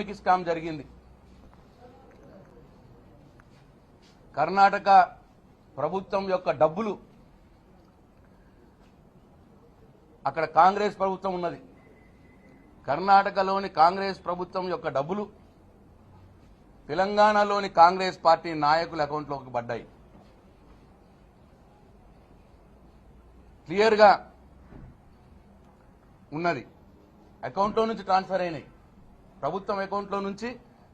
Economic scam జరిగింది. కర్ణాటక ప్రభుత్వం యొక్క డబ్బులు అక్కడ కాంగ్రెస్ ప్రభుత్వం ఉన్నది. కర్ణాటకలోని కాంగ్రెస్ ప్రభుత్వం యొక్క డబ్బులు తెలంగాణలోని కాంగ్రెస్ పార్టీ నాయకుల అకౌంట్లోకి పడ్డాయి. క్లియర్గా ఉన్నది. అకౌంట్లో నుంచి ట్రాన్స్ఫర్ అయినాయి. ప్రభుత్వం అకౌంట్లో నుంచి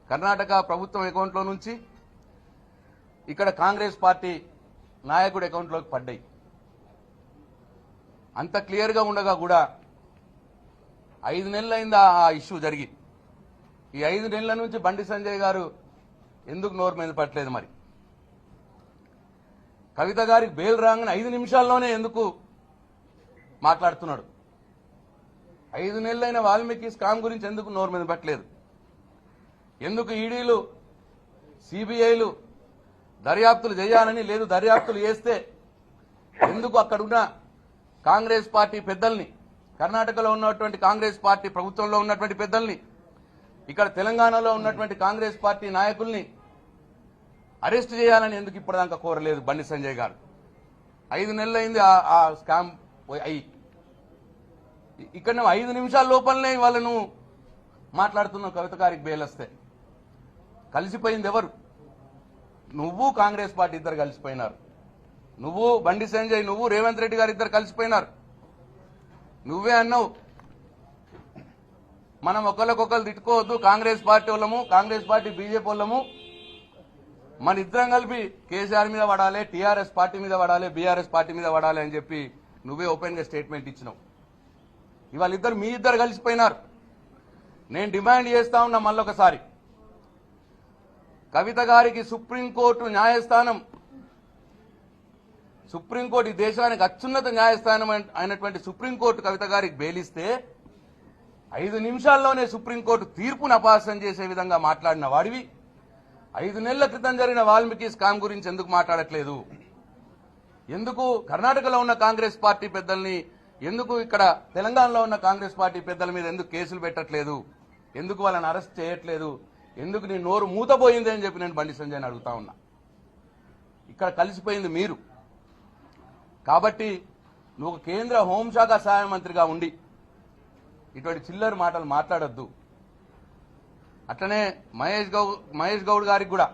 కర్ణాటక ప్రభుత్వం అకౌంట్లో నుంచి ఇక్కడ కాంగ్రెస్ పార్టీ నాయకుడి అకౌంట్లోకి పడ్డాయి. అంత క్లియర్గా ఉండగా కూడా ఐదు నెలలైంది ఆ ఇష్యూ జరిగి ఈ ఐదు నెలల నుంచి బండి సంజయ్ గారు ఎందుకు నోరు మీద పట్టలేదు మరి? కవిత గారికి బెయిల్ రాగానే ఐదు నిమిషాల్లోనే ఎందుకు మాట్లాడుతున్నాడు? ఐదు నెలలైన వాల్మీకి స్కామ్ గురించి ఎందుకు నోరు మీద పట్టలేదు? ఎందుకు ఈడీలు సిబిఐలు దర్యాప్తులు చేయాలని లేదు దర్యాప్తులు చేస్తే ఎందుకు అక్కడున్న కాంగ్రెస్ పార్టీ పెద్దల్ని కర్ణాటకలో ఉన్నటువంటి కాంగ్రెస్ పార్టీ ప్రభుత్వంలో ఉన్నటువంటి పెద్దల్ని ఇక్కడ తెలంగాణలో ఉన్నటువంటి కాంగ్రెస్ పార్టీ నాయకుల్ని అరెస్ట్ చేయాలని ఎందుకు ఇప్పటిదాకా కోరలేదు బండి సంజయ్ గారు? ఐదు నెలలైంది ఆ- ఆ స్కామ్ అయ్యి ఇక్కడ నువ్వు ఐదు నిమిషాల లోపలనే వాళ్ళను మాట్లాడుతున్నావు కవిత గారికి బెయిల్ వస్తే. కలిసిపోయింది ఎవరు? నువ్వు కాంగ్రెస్ పార్టీ ఇద్దరు కలిసిపోయినారు. నువ్వు బండి సంజయ్ నువ్వు రేవంత్ రెడ్డి గారు ఇద్దరు కలిసిపోయినారు. నువ్వే అన్నావు. మనం ఒకరికొకరు తిట్టుకోవద్దు. కాంగ్రెస్ పార్టీ వాళ్ళము కాంగ్రెస్ పార్టీ బీజేపీ వాళ్ళము. మన ఇద్దరం కలిపి కేసీఆర్ మీద పడాలి టీఆర్ఎస్ పార్టీ మీద పడాలి బీఆర్ఎస్ పార్టీ మీద పడాలి అని చెప్పి నువ్వే ఓపెన్గా స్టేట్మెంట్ ఇచ్చినావు. ఇవాళ ఇద్దరు మీ ఇద్దరు కలిసిపోయినారు. నేను డిమాండ్ చేస్తా ఉన్నా మళ్ళొకసారి. కవిత గారికి సుప్రీంకోర్టు న్యాయస్థానం సుప్రీంకోర్టు ఈ దేశానికి అత్యున్నత న్యాయస్థానం అయినటువంటి సుప్రీంకోర్టు కవిత గారికి బెయిలిస్తే ఐదు నిమిషాల్లోనే సుప్రీంకోర్టు తీర్పును అపాసం చేసే విధంగా మాట్లాడిన వాడివి. ఐదు నెలల క్రితం జరిగిన వాల్మీకి స్కామ్ గురించి ఎందుకు మాట్లాడట్లేదు? ఎందుకు కర్ణాటకలో ఉన్న కాంగ్రెస్ పార్టీ పెద్దల్ని ఎందుకు ఇక్కడ తెలంగాణలో ఉన్న కాంగ్రెస్ పార్టీ పెద్దల మీద ఎందుకు కేసులు పెట్టట్లేదు? ఎందుకు వాళ్ళని అరెస్ట్ చేయట్లేదు? ఎందుకు నీ నోరు మూతపోయింది అని చెప్పి నేను బండి సంజయ్ని అడుగుతా ఉన్నా. ఇక్కడ కలిసిపోయింది మీరు. కాబట్టి నువ్వు కేంద్ర హోంశాఖ సహాయ మంత్రిగా ఉండి ఇటువంటి చిల్లర మాటలు మాట్లాడొద్దు. అట్లనే మహేష్ గౌడ్ మహేష్ గౌడ్ గారికి కూడా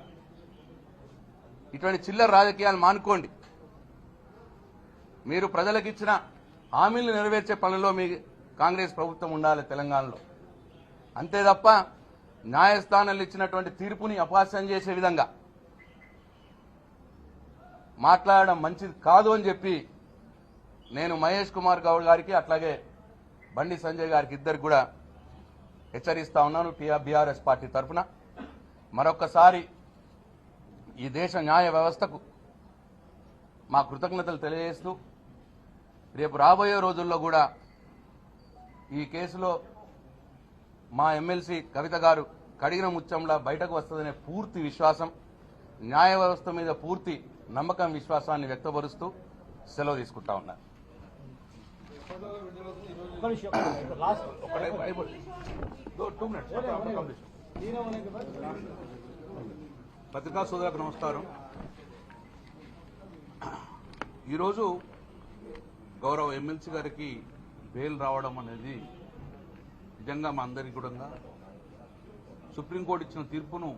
ఇటువంటి చిల్లర రాజకీయాలు మానుకోండి. మీరు ప్రజలకు ఇచ్చిన హామీలు నెరవేర్చే పనిలో మీ కాంగ్రెస్ ప్రభుత్వం ఉండాలి తెలంగాణలో. అంతే తప్ప న్యాయస్థానాలు ఇచ్చినటువంటి తీర్పుని అపహాస్యం చేసే విధంగా మాట్లాడడం మంచిది కాదు అని చెప్పి నేను మహేష్ కుమార్ గౌడ్ గారికి అట్లాగే బండి సంజయ్ గారికి ఇద్దరికి కూడా హెచ్చరిస్తా ఉన్నాను బీఆర్ఎస్ పార్టీ తరఫున. మరొకసారి ఈ దేశ న్యాయ వ్యవస్థకు మా కృతజ్ఞతలు తెలియజేస్తూ రేపు రాబోయే రోజుల్లో కూడా ఈ కేసులో మా ఎమ్మెల్సీ కవిత గారు కడిగిన ముత్యంలా బయటకు వస్తుందనే పూర్తి విశ్వాసం న్యాయ వ్యవస్థ మీద పూర్తి నమ్మకం విశ్వాసాన్ని వ్యక్తపరుస్తూ సెలవు తీసుకుంటా ఉన్నారు మినిట్స్ పత్రికా సోదరులకు నమస్కారం. ఈరోజు గౌరవ ఎమ్మెల్సీ గారికి బెయిల్ రావడం అనేది నిజంగా మా అందరికీ కూడా సుప్రీంకోర్టు ఇచ్చిన తీర్పును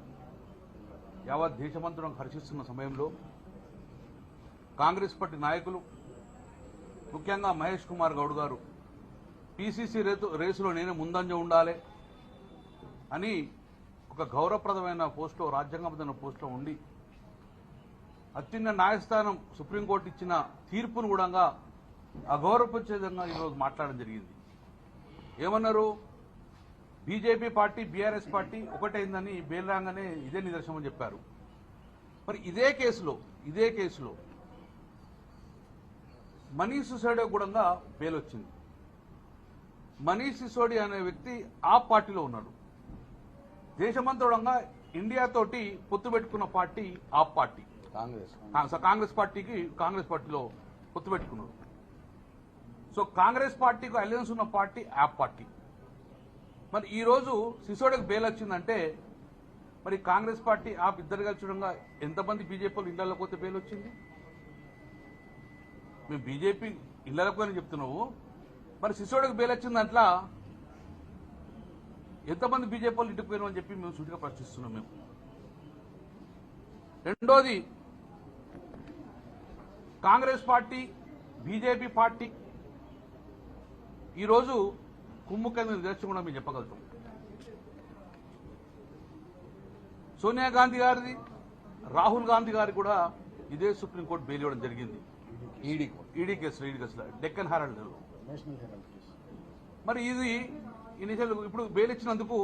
యావత్ దేశమంతరం హర్షిస్తున్న సమయంలో కాంగ్రెస్ పార్టీ నాయకులు ముఖ్యంగా మహేష్ కుమార్ గౌడ్ గారు పీసీసీ రేతు రేసులో నేనే ముందంజ ఉండాలి అని ఒక గౌరవప్రదమైన పోస్టులో రాజ్యాంగబద్ధమైన పోస్టులో ఉండి అత్యున్న న్యాయస్థానం సుప్రీంకోర్టు ఇచ్చిన తీర్పును కూడా అగౌరవపరిచే విధంగా ఈరోజు మాట్లాడడం జరిగింది. ఏమన్నారు? బీజేపీ పార్టీ బీఆర్ఎస్ పార్టీ ఒకటైందని బెయిల్ రాగానే ఇదే నిదర్శనం అని చెప్పారు. మరి ఇదే కేసులో ఇదే కేసులో మనీష్ సిసోడియా కూడా బెయిల్ వచ్చింది. మనీష్ సిసోడియా అనే వ్యక్తి ఆ పార్టీలో ఉన్నాడు. దేశమంతడంగా ఇండియా తోటి పొత్తు పెట్టుకున్న పార్టీ ఆ పార్టీ. కాంగ్రెస్. కాంగ్రెస్ పార్టీకి కాంగ్రెస్ పార్టీలో పొత్తు పెట్టుకున్నారు సో కాంగ్రెస్ పార్టీకి అలయన్స్ ఉన్న పార్టీ యాప్ పార్టీ. మరి ఈ రోజు బెయిల్ వచ్చిందంటే మరి కాంగ్రెస్ పార్టీ ఆప్ ఇద్దరు కలిసిడంగా ఎంతమంది బీజేపీలు వాళ్ళు ఇళ్ళలోకి పోతే బెయిల్ వచ్చింది? మేము బీజేపీ ఇళ్ళలోకి అని చెప్తున్నావు. మరి సిసోడకు బెయిల్ వచ్చింది అట్లా ఎంతమంది బీజేపీ వాళ్ళు ఇంటికి పోయినామని చెప్పి మేము సూటిగా ప్రశ్నిస్తున్నాం మేము. రెండోది కాంగ్రెస్ పార్టీ బీజేపీ పార్టీ ఈరోజు కుమ్ముకైన నిదర్శనం కూడా మేము చెప్పగలుగుతాం. సోనియా గాంధీ గారిది రాహుల్ గాంధీ గారికి కూడా ఇదే సుప్రీంకోర్టు బెయిల్ ఇవ్వడం జరిగింది. ఈడీ ఈడీ కేసులో ఈడీ కేసులో. డెక్కన్ హెరాల్డ్ మరి ఇది ఇనిషియల్ ఇప్పుడు బెయిల్ ఇచ్చినందుకు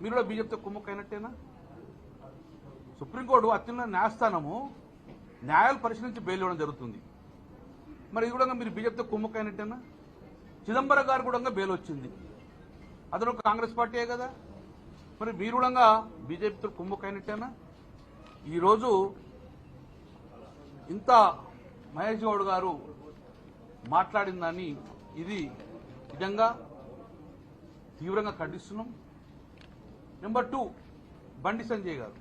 మీరు కూడా బీజేపీతో కుమ్మక్కైనట్టేనా సుప్రీంకోర్టు అత్యున్నత న్యాయస్థానము న్యాయాలు పరిశీలించి బెయిల్ ఇవ్వడం జరుగుతుంది. మరి ఇది కూడా మీరు బీజేపీతో కుమ్మక్కైనట్టేనా చిదంబరం గారు కూడా బెయిల్ వచ్చింది అతను కాంగ్రెస్ పార్టీయే కదా. మరి మీరు కూడా బీజేపీతో కుమ్మక్కైనట్టేనా ఈరోజు ఇంత మహేష్ గౌడ్ గారు మాట్లాడిందని ఇది నిజంగా తీవ్రంగా ఖండిస్తున్నాం. నెంబర్ టూ బండి సంజయ్ గారు.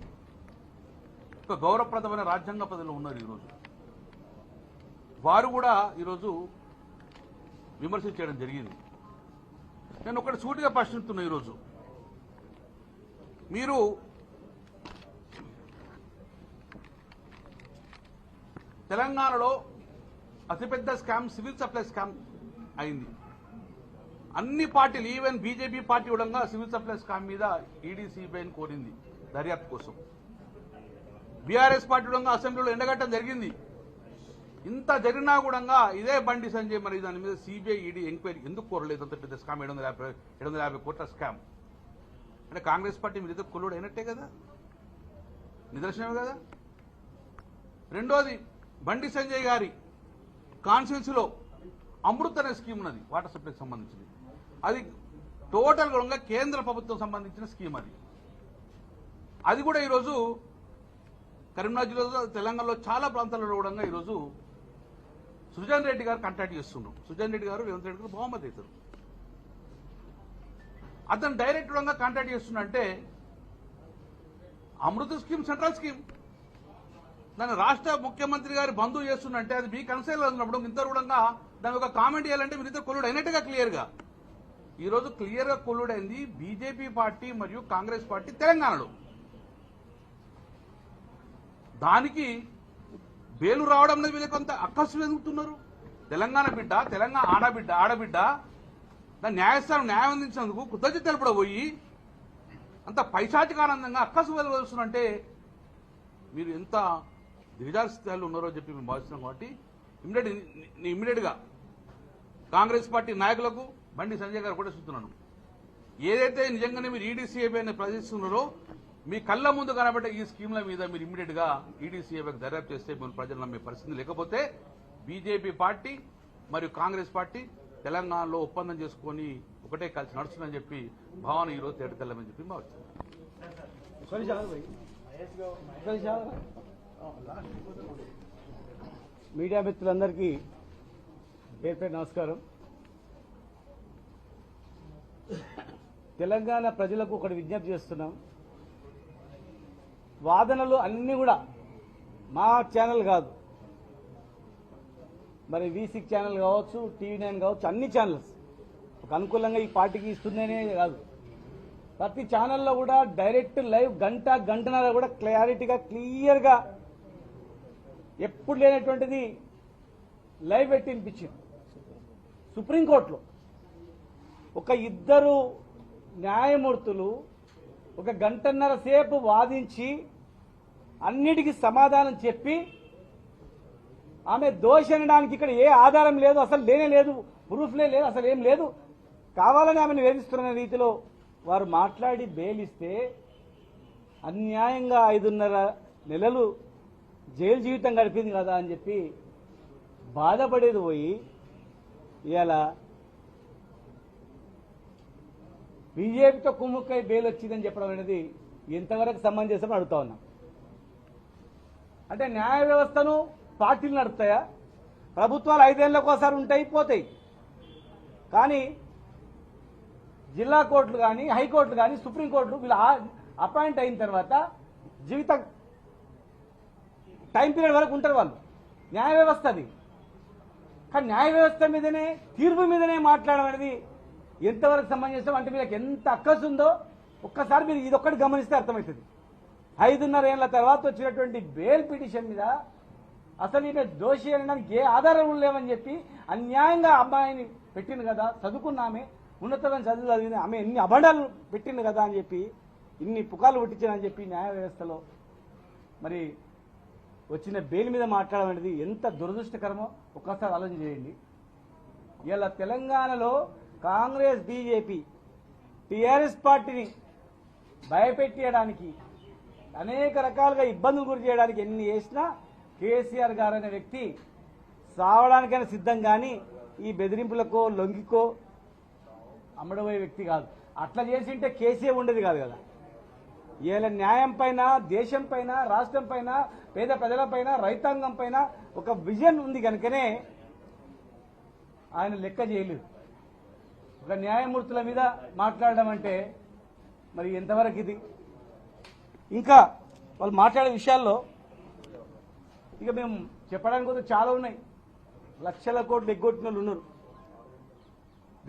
ఒక గౌరవప్రదమైన రాజ్యాంగ పదవిలో ఉన్నారు ఈరోజు. వారు కూడా ఈరోజు విమర్శించడం చేయడం జరిగింది. నేను ఒకటి సూటిగా ప్రశ్నిస్తున్నా ఈరోజు. మీరు తెలంగాణలో అతిపెద్ద స్కామ్ సివిల్ సప్లై స్కామ్ అయింది. అన్ని పార్టీలు ఈవెన్ బీజేపీ పార్టీ కూడా సివిల్ సప్లై స్కామ్ మీద ఈడీ సిబిఐని కోరింది దర్యాప్తు కోసం. బీఆర్ఎస్ పార్టీ కూడా అసెంబ్లీలో ఎండగట్టడం జరిగింది. ఇంత జరిగినా కూడా ఇదే బండి సంజయ్ మరి దాని మీద సిబిఐ ఈడీ ఎంక్వైరీ. ఎందుకు కోరలేదు అంత పెద్ద స్కామ్ ఏడు వందల యాభై ఏడు వందల యాభై కోట్ల స్కామ్ అంటే కాంగ్రెస్ పార్టీ మీద కుల్లుడు అయినట్టే కదా? నిదర్శనమే కదా? రెండోది బండి సంజయ్ గారి కాన్స్టిట్యున్సీలో అమృత్ అనే స్కీమ్ ఉన్నది వాటర్ సప్లైకి సంబంధించింది. అది టోటల్గా కేంద్ర ప్రభుత్వం సంబంధించిన స్కీమ్ అది. అది కూడా ఈరోజు కరీంనగర్ జిల్లాలో తెలంగాణలో చాలా ప్రాంతాలలో కూడా ఈరోజు సుజన్ రెడ్డి గారు కాంటాక్ట్ చేస్తున్నాం సుజన్ రెడ్డి గారు రేవంత్ రెడ్డి గారు బహుమతి అవుతారు. అతను డైరెక్ట్గా కాంటాక్ట్ చేస్తున్నంటే అమృత స్కీమ్ సెంట్రల్ స్కీమ్. దాన్ని రాష్ట్ర ముఖ్యమంత్రి గారి బంధువు చేస్తున్నంటే అది మీ కన్సైల్ ఉన్నప్పుడు ఇద్దరు కూడా దాని ఒక కామెంట్ చేయాలంటే మీరు ఇద్దరు కొల్లుడు అయినట్టుగా క్లియర్గా. క్లియర్గా రోజు క్లియర్గా కొల్లుడైంది బీజేపీ పార్టీ మరియు కాంగ్రెస్ పార్టీ తెలంగాణలో. దానికి బేలు రావడం అనేది వీళ్ళకి కొంత అక్కసు ఎదుగుతున్నారు. తెలంగాణ బిడ్డ తెలంగాణ ఆడబిడ్డ ఆడబిడ్డ దాని న్యాయస్థానం న్యాయం అందించినందుకు కృతజ్ఞత తెలుపడ పోయి అంత పైశాచికానందంగా అక్కసు వెలువడుస్తున్నంటే మీరు ఎంత దిగజారి స్థాయిలో ఉన్నారో చెప్పి మేము భావిస్తున్నాం కాబట్టి ఇమ్మీడియట్ ఇమ్మీడియట్గా కాంగ్రెస్ పార్టీ నాయకులకు బండి సంజయ్ గారు కూడా చూస్తున్నాను ఏదైతే నిజంగానే మీరు ఈడీసీఏబీ అని ప్రదర్శిస్తున్నారో మీ కళ్ళ ముందు కనబడే ఈ స్కీమ్ల మీద మీరు ఇమీడియట్గా ఈడీసీఏకి దర్యాప్తు చేస్తే మీరు ప్రజలు నమ్మే పరిస్థితి లేకపోతే బీజేపీ పార్టీ మరియు కాంగ్రెస్ పార్టీ తెలంగాణలో ఒప్పందం చేసుకుని ఒకటే కలిసి నడుస్తుందని చెప్పి భావన ఈ రోజు తేడతెల్లమని చెప్పి మా మీడియా మిత్రులందరికీ పేరు పేరు నమస్కారం. తెలంగాణ ప్రజలకు ఒకటి విజ్ఞప్తి చేస్తున్నాం. వాదనలు అన్నీ కూడా మా ఛానల్ కాదు. మరి వి సిక్స్ ఛానల్ కావచ్చు టీవీ నైన్ కావచ్చు అన్ని ఛానల్స్ ఒక అనుకూలంగా ఈ పార్టీకి ఇస్తుందనే కాదు. ప్రతి ఛానల్లో కూడా డైరెక్ట్ లైవ్ గంట గంటన్నర కూడా క్లారిటీగా క్లియర్గా ఎప్పుడు లేనటువంటిది లైవ్ పెట్టి వినిపించింది. సుప్రీంకోర్టులో ఒక ఇద్దరు న్యాయమూర్తులు ఒక గంటన్నర సేపు వాదించి అన్నిటికీ సమాధానం చెప్పి ఆమె దోషి అనడానికి ఇక్కడ ఏ ఆధారం లేదు అసలు లేనే లేదు ప్రూఫ్లే లేదు అసలు ఏం లేదు. కావాలని ఆమెను వేధిస్తున్న రీతిలో వారు మాట్లాడి బేలిస్తే అన్యాయంగా ఐదున్నర నెలలు జైలు జీవితం గడిపింది కదా అని చెప్పి బాధపడేది పోయి ఇలా బీజేపీతో కుమ్ముక్కై బెయిల్ వచ్చిందని చెప్పడం అనేది ఎంతవరకు సమంజసం అడుగుతా ఉన్నాం. అంటే న్యాయ వ్యవస్థను పార్టీలు నడుపుతాయా? ప్రభుత్వాలు ఐదేళ్ళకు ఒకసారి ఉంటాయి పోతాయి కానీ జిల్లా కోర్టులు కానీ హైకోర్టులు కానీ సుప్రీంకోర్టులు వీళ్ళు అపాయింట్ అయిన తర్వాత జీవిత టైం పీరియడ్ వరకు ఉంటారు వాళ్ళు. న్యాయ వ్యవస్థ అది. కానీ న్యాయ వ్యవస్థ మీదనే తీర్పు మీదనే మాట్లాడడం అనేది ఎంతవరకు సంబంధించిన అంటే మీకు ఎంత అక్కసు ఉందో ఒక్కసారి మీరు ఇదొక్కటి గమనిస్తే అర్థమవుతుంది. ఐదున్నర ఏళ్ళ తర్వాత వచ్చినటువంటి బెయిల్ పిటిషన్ మీద అసలు ఈయన దోషి అనడానికి ఏ ఆధారం లేవని చెప్పి అన్యాయంగా అమ్మాయిని పెట్టింది కదా చదువుకున్న ఆమె ఉన్నతమైన చదువు చదివింది ఆమె ఎన్ని అబండాలు పెట్టింది కదా అని చెప్పి ఇన్ని పుకాలు పుట్టించానని చెప్పి న్యాయ వ్యవస్థలో మరి వచ్చిన బెయిల్ మీద మాట్లాడడం అనేది ఎంత దురదృష్టకరమో ఒక్కసారి ఆలోచన చేయండి. ఇలా తెలంగాణలో కాంగ్రెస్ బీజేపీ టీఆర్ఎస్ పార్టీని భయపెట్టేయడానికి అనేక రకాలుగా ఇబ్బందులు గురి చేయడానికి ఎన్ని చేసినా కేసీఆర్ గారు అనే వ్యక్తి సావడానికైనా సిద్ధం కానీ ఈ బెదిరింపులకో లొంగికో అమ్మడబోయే వ్యక్తి కాదు. అట్లా చేసి ఉంటే కేసీఆర్ ఉండేది కాదు కదా. ఇలా న్యాయం పైన దేశం పైన రాష్ట్రం పైన పేద ప్రజల పైన రైతాంగం పైన ఒక విజన్ ఉంది కనుకనే ఆయన లెక్క చేయలేదు. ఒక న్యాయమూర్తుల మీద మాట్లాడడం అంటే మరి ఎంతవరకు ఇది? ఇంకా వాళ్ళు మాట్లాడే విషయాల్లో ఇక మేము చెప్పడానికి కూడా చాలా ఉన్నాయి. లక్షల కోట్లు ఎగ్గొట్టిన వాళ్ళు ఉన్నారు.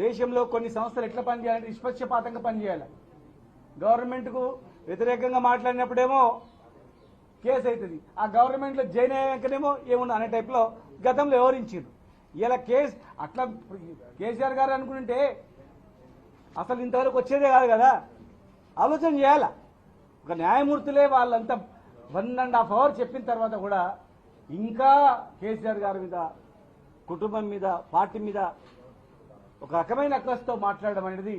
దేశంలో కొన్ని సంస్థలు ఎట్లా పనిచేయాలంటే నిష్పక్షపాతంగా పనిచేయాలి. గవర్నమెంట్కు వ్యతిరేకంగా మాట్లాడినప్పుడేమో కేసు అవుతుంది ఆ గవర్నమెంట్లో జైన్ అయ్యాకనేమో ఏముంది అనే టైప్లో గతంలో వివరించారు ఇలా కేసు అట్లా కేసీఆర్ గారు అనుకుంటే అసలు ఇంతవరకు వచ్చేదే కాదు కదా. ఆలోచన చేయాలా. ఒక న్యాయమూర్తులే వాళ్ళంతా వన్ అండ్ హాఫ్ అవర్ చెప్పిన తర్వాత కూడా ఇంకా కేసీఆర్ గారి మీద కుటుంబం మీద పార్టీ మీద ఒక రకమైన అక్కస్తో మాట్లాడడం అనేది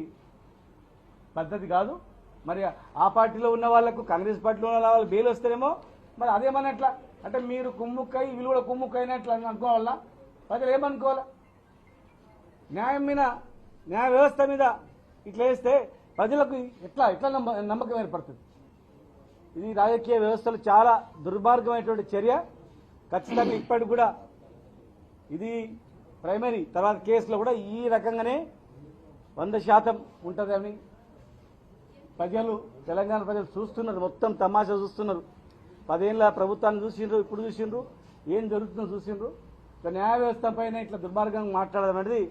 పద్ధతి కాదు. మరి ఆ పార్టీలో ఉన్న వాళ్ళకు కాంగ్రెస్ పార్టీలో ఉన్న వాళ్ళు బెయిల్ వస్తేనేమో మరి అదేమన్నట్లా అంటే మీరు కుమ్ముక్కై వీళ్ళు కూడా కుమ్ముక్కైనట్లు అని అనుకోవాలా? ప్రజలు ఏమనుకోవాలా? న్యాయం మీద న్యాయ వ్యవస్థ మీద ఇట్లా వేస్తే ప్రజలకు ఎట్లా ఎట్లా నమ్మ నమ్మకం ఏర్పడుతుంది? ఇది రాజకీయ వ్యవస్థలో చాలా దుర్మార్గమైనటువంటి చర్య. ఖచ్చితంగా ఇప్పటికి కూడా ఇది ప్రైమరీ తర్వాత కేసులో కూడా ఈ రకంగానే వంద శాతం ఉంటుందని ప్రజలు తెలంగాణ ప్రజలు చూస్తున్నారు. మొత్తం తమాషా చూస్తున్నారు. పదేళ్ళ ప్రభుత్వాన్ని చూసిండ్రు ఇప్పుడు చూసిండ్రు ఏం జరుగుతుందో చూసిండ్రు. ఇట్లా న్యాయ వ్యవస్థ పైన ఇట్లా దుర్మార్గంగా మాట్లాడడం అనేది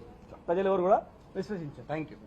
ప్రజలు ఎవరు కూడా విశ్వసించారు. Thank you